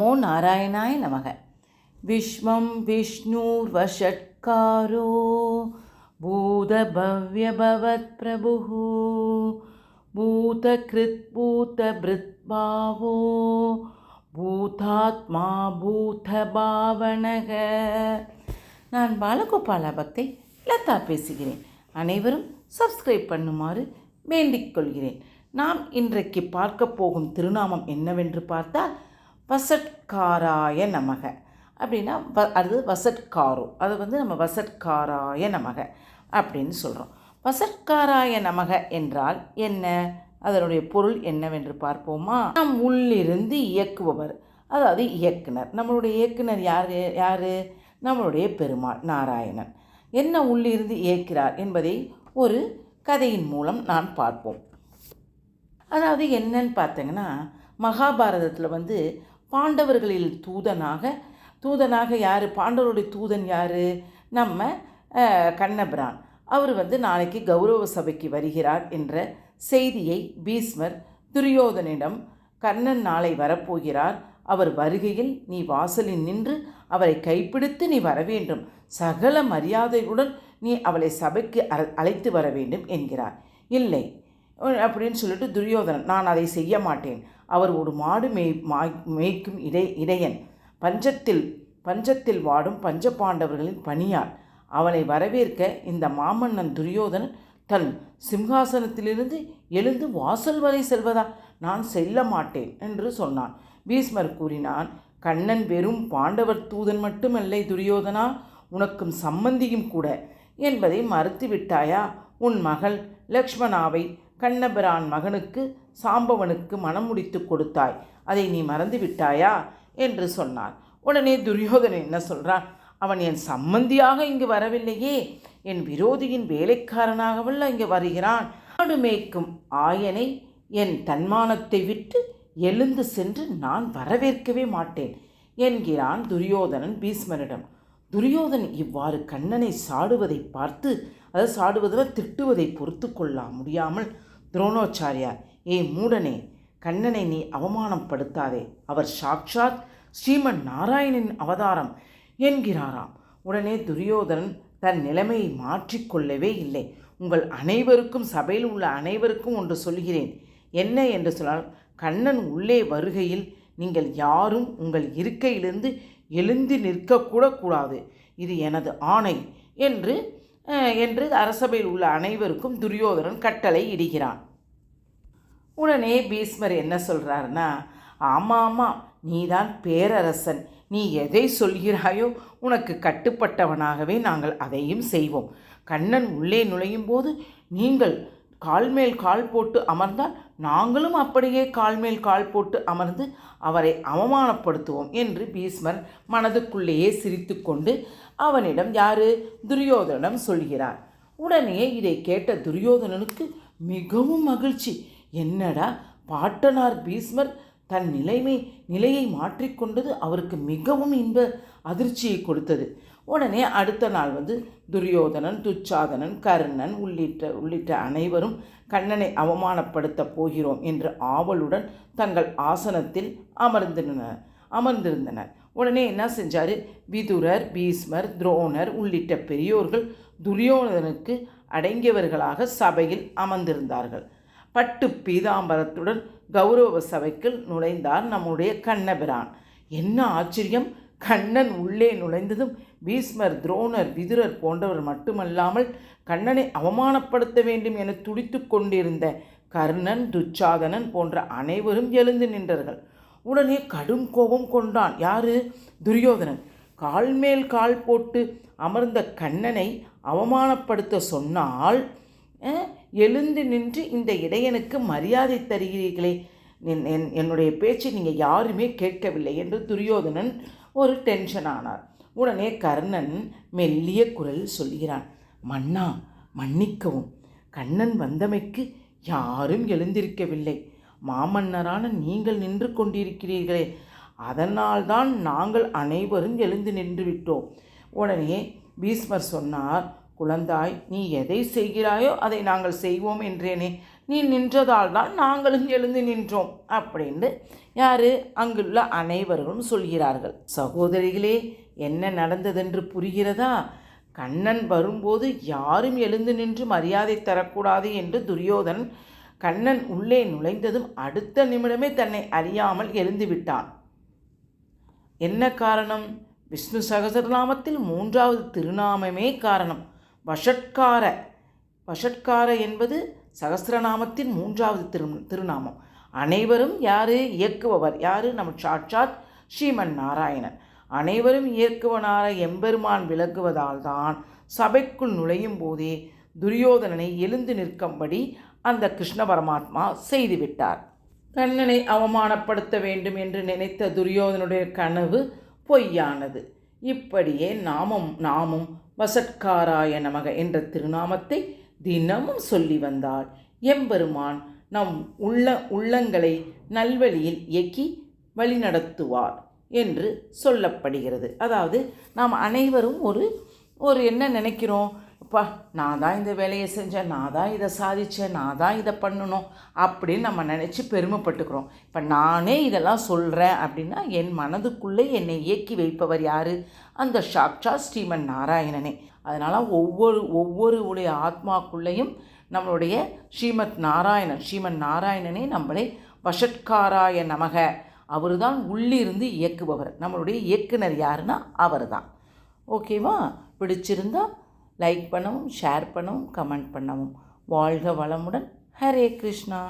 நமோ நாராயணாய நமக. விஸ்வம் விஷ்ணுர்வஷட்காரோ பூதபவ்யபவத் பூத பூதகிருத்பூதபிருத்பாவோ பூதாத்மா பூதபாவனக. நான் பாலகோபால பக்தை லதா பேசுகிறேன். அனைவரும் சப்ஸ்கிரைப் பண்ணுமாறு வேண்டிக் கொள்கிறேன். நாம் இன்றைக்கு பார்க்க போகும் திருநாமம் என்னவென்று பார்த்தால் வசட்காராய நமக. அப்படின்னா வ அது வசட்காரோ. அது வந்து நம்ம வசட்காராய நமக அப்படின்னு சொல்கிறோம் வசட்காராய நமக என்றால் என்ன? அதனுடைய பொருள் என்னவென்று பார்ப்போமா? நம் உள்ளிருந்து இயக்குபவர் அதாவது இயக்குனர். நம்மளுடைய இயக்குனர் யார் யார்? நம்மளுடைய பெருமாள் நாராயணன். என்ன உள்ளிருந்து இயக்கிறார் என்பதை ஒரு கதையின் மூலம் நான் பார்ப்போம். அதாவது என்னன்னு பார்த்தீங்கன்னா மகாபாரதத்தில் வந்து பாண்டவர்களில் தூதனாக தூதனாக யார்? பாண்டவருடைய தூதன் யார்? நம்ம கண்ணபிரான். அவர் வந்து நாளைக்கு கௌரவ சபைக்கு வருகிறார் என்ற செய்தியை பீஸ்மர் துரியோதனிடம் கர்ணன் நாளை வரப்போகிறார். அவர் வருகையில் நீ வாசலில் நின்று அவரை கைப்பிடித்து நீ வர வேண்டும். சகல மரியாதையுடன் நீ அவளை சபைக்கு அழைத்து வர வேண்டும் என்கிறார். இல்லை அப்படின்னு சொல்லிட்டு துரியோதனன் நான் அதை செய்ய மாட்டேன். அவர் ஒரு மாடு மேய் மேய்க்கும் இடை இடையன். பஞ்சத்தில் பஞ்சத்தில் வாடும் பஞ்ச பாண்டவர்களின் பணியார் அவனை வரவேற்க இந்த மாமன்னன் துரியோதனன் தன் சிம்ஹாசனத்திலிருந்து எழுந்து வாசல் வரை செல்வதா? நான் செல்ல மாட்டேன் என்று சொன்னான். பீஸ்மர் கூறினான் கண்ணன் வெறும் பாண்டவர் தூதன் மட்டுமல்ல துரியோதனா உனக்கும் சம்மந்தியும் கூட. என்பதை மறுத்து விட்டாயா உன் மகள் லக்ஷ்மணாவை கண்ணபிரான் மகனுக்கு சாம்பவனுக்கு மனம் முடித்து கொடுத்தாய். அதை நீ மறந்து விட்டாயா? என்று சொன்னார் உடனே துரியோதனன் என்ன சொல்கிறான் அவன் என் சம்மந்தியாக இங்கு வரவில்லையே. என் விரோதியின் வேலைக்காரனாகவல்ல இங்கு வருகிறான். ஆடு மேய்க்கும் ஆயனை என் தன்மானத்தை விட்டு எழுந்து சென்று நான் வரவேற்கவே மாட்டேன் என்கிறான் துரியோதனன் பீஸ்மரிடம் துரியோதன் இவ்வாறு கண்ணனை சாடுவதை பார்த்து அதை சாடுவதில் திட்டுவதை பொறுத்து கொள்ள முடியாமல் துரோணாச்சாரியார் ஏ மூடனே கண்ணனை நீ அவமானப்படுத்தாதே அவர் சாக்ஷாத் ஸ்ரீமன் நாராயணன் அவதாரம் என்கிறாராம். உடனே துரியோதனன் தன் நிலைமையை மாற்றிக்கொள்ளவே இல்லை. உங்கள் அனைவருக்கும் சபையில் உள்ள அனைவருக்கும் ஒன்று சொல்கிறேன் என்ன என்று சொன்னால் கண்ணன் உள்ளே வருகையில் நீங்கள் யாரும் உங்கள் இருக்கையிலிருந்து எழுந்து நிற்கக்கூட கூடாது இது எனது ஆணை என்று என்று அரசபையில் உள்ள அனைவருக்கும் துரியோதனன் கட்டளை இடுகிறான். உடனே பீஸ்மர் என்ன சொல்கிறாருன்னா ஆமாம் ஆமாம் நீதான் பேரரசன். நீ எதை சொல்கிறாயோ உனக்கு கட்டுப்பட்டவனாகவே நாங்கள் அதையும் செய்வோம். கண்ணன் உள்ளே நுழையும் போது நீங்கள் கால் மேல் கால் போட்டு அமர்ந்தால் நாங்களும் அப்படியே கால் மேல் கால் போட்டு அமர்ந்து அவரை அவமானப்படுத்துவோம் என்று பீஷ்மர் மனதுக்குள்ளேயே சிரித்துக்கொண்டு அவனிடம் யாரு? துரியோதனிடம் சொல்கிறார். உடனே இதை கேட்ட துரியோதனனுக்கு மிகவும் மகிழ்ச்சி. என்னடா பாட்டனார் பீஷ்மர் தன் நிலைமை நிலையை மாற்றிக்கொண்டது அவருக்கு மிகவும் இன்ப அதிர்ச்சியை கொடுத்தது. உடனே அடுத்த நாள் வந்து துரியோதனன் துச்சாதனன் கர்ணன் உள்ளிட்ட உள்ளிட்ட அனைவரும் கண்ணனை அவமானப்படுத்த போகிறோம் என்று ஆவலுடன் தங்கள் ஆசனத்தில் அமர்ந்திருந்தனர் அமர்ந்திருந்தனர். உடனே என்ன செஞ்சார்? விதுரர் பீஸ்மர் துரோணர் உள்ளிட்ட பெரியோர்கள் துரியோதனனுக்கு அடங்கியவர்களாக சபையில் அமர்ந்திருந்தார்கள். பட்டு பீதாம்பரத்துடன் கௌரவ சபைக்குள் நுழைந்தார் நம்முடைய கண்ணபிரான். என்ன ஆச்சரியம்! கண்ணன் உள்ளே நுழைந்ததும் பீஸ்மர் துரோணர் விதுரர் போன்றவர் மட்டுமல்லாமல் கண்ணனை அவமானப்படுத்த வேண்டும் என துடித்து கொண்டிருந்த கர்ணன் துச்சாதனன் போன்ற அனைவரும் எழுந்து நின்றார்கள். உடனே கடும் கோபம் கொண்டான். யாரு? துரியோதனன். கால் மேல் கால் போட்டு அமர்ந்த கண்ணனை அவமானப்படுத்த சொன்னால் எழுந்து நின்று இந்த இடையனுக்கு மரியாதை தருகிறீர்களே. என்- என்- என்னுடைய பேச்சை நீங்கள் யாருமே கேட்கவில்லை என்று துரியோதனன் ஒரு டென்ஷன் ஆனார். உடனே கர்ணன் மெல்லிய குரல் சொல்கிறான் மன்னா மன்னிக்கவும். கண்ணன் வந்தமைக்கு யாரும் எழுந்திருக்கவில்லை. மாமன்னரான நீங்கள் நின்று கொண்டிருக்கிறீர்களே. அதனால்தான் நாங்கள் அனைவரும் எழுந்து நின்று விட்டோம். உடனே பீஸ்மர் சொன்னார் குழந்தாய் நீ எதை செய்கிறாயோ அதை நாங்கள் செய்வோம் என்றேனே. நீ நின்றதால் தான் நாங்களும் எழுந்து நின்றோம். அப்படின்னு யாரு? அங்குள்ள அனைவரும் சொல்கிறார்கள். சகோதரிகளே என்ன நடந்ததென்று புரிகிறதா? கண்ணன் வரும்போது யாரும் எழுந்து நின்று மரியாதை தரக்கூடாது என்று துரியோதன் கண்ணன் உள்ளே நுழைந்ததும் அடுத்த நிமிடமே தன்னை அறியாமல் எழுந்து விட்டான். என்ன காரணம்? விஷ்ணு சகசரநாமத்தில் மூன்றாவது திருநாமமே காரணம். வஷட்கார. வஷட்கார என்பது சகஸ்ரநாமத்தின் மூன்றாவது திரு திருநாமம். அனைவரும் யாரு? இயக்குபவர். யாரு? நம்ம சாட்சாத் ஸ்ரீமன் நாராயணன். அனைவரும் இயக்குவனார எம்பெருமான் விளக்குவதால் தான் சபைக்குள் நுழையும் போதே துரியோதனனை எழுந்து நிற்கும்படி அந்த கிருஷ்ண பரமாத்மா செய்துவிட்டார். கண்ணனை அவமானப்படுத்த வேண்டும் என்று நினைத்த துரியோதனுடைய கனவு பொய்யானது. இப்படியே நாமும் நாமும் வசட்காராய நமக என்ற திருநாமத்தை தினமும் சொல்லி வந்தாள் எம்பெருமான் நம் உள்ள உள்ளங்களை நல்வழியில் இயக்கி வழிநடத்துவார் என்று சொல்லப்படுகிறது. அதாவது நாம் அனைவரும் ஒரு ஒரு என்ன நினைக்கிறோம்? அப்பா நான் தான் இந்த வேலையை செஞ்சேன் நான் தான் இதை சாதித்தேன் நான் தான் இதை பண்ணணும் அப்படின்னு நம்ம நினச்சி பெருமைப்பட்டுக்கிறோம். இப்போ நானே இதெல்லாம் சொல்கிறேன் அப்படின்னா என் மனதுக்குள்ளே என்னை இயக்கி வைப்பவர் யார்? அந்த சாக்ஷா ஸ்ரீமன் நாராயணனே. அதனால் ஒவ்வொரு ஒவ்வொரு உடைய ஆத்மாக்குள்ளேயும் நம்மளுடைய ஸ்ரீமத் நாராயணன் ஸ்ரீமன் நாராயணனே நம்மளை வஷட்காராய நமக. அவர் தான் உள்ளிருந்து இயக்குபவர். நம்மளுடைய இயக்குனர் யாருன்னா அவர் தான் ஓகேவா பிடிச்சிருந்தா லைக் பண்ணவும் ஷேர் பண்ணவும் கமெண்ட் பண்ணவும். வாழ்க வளமுடன். ஹரே கிருஷ்ணா.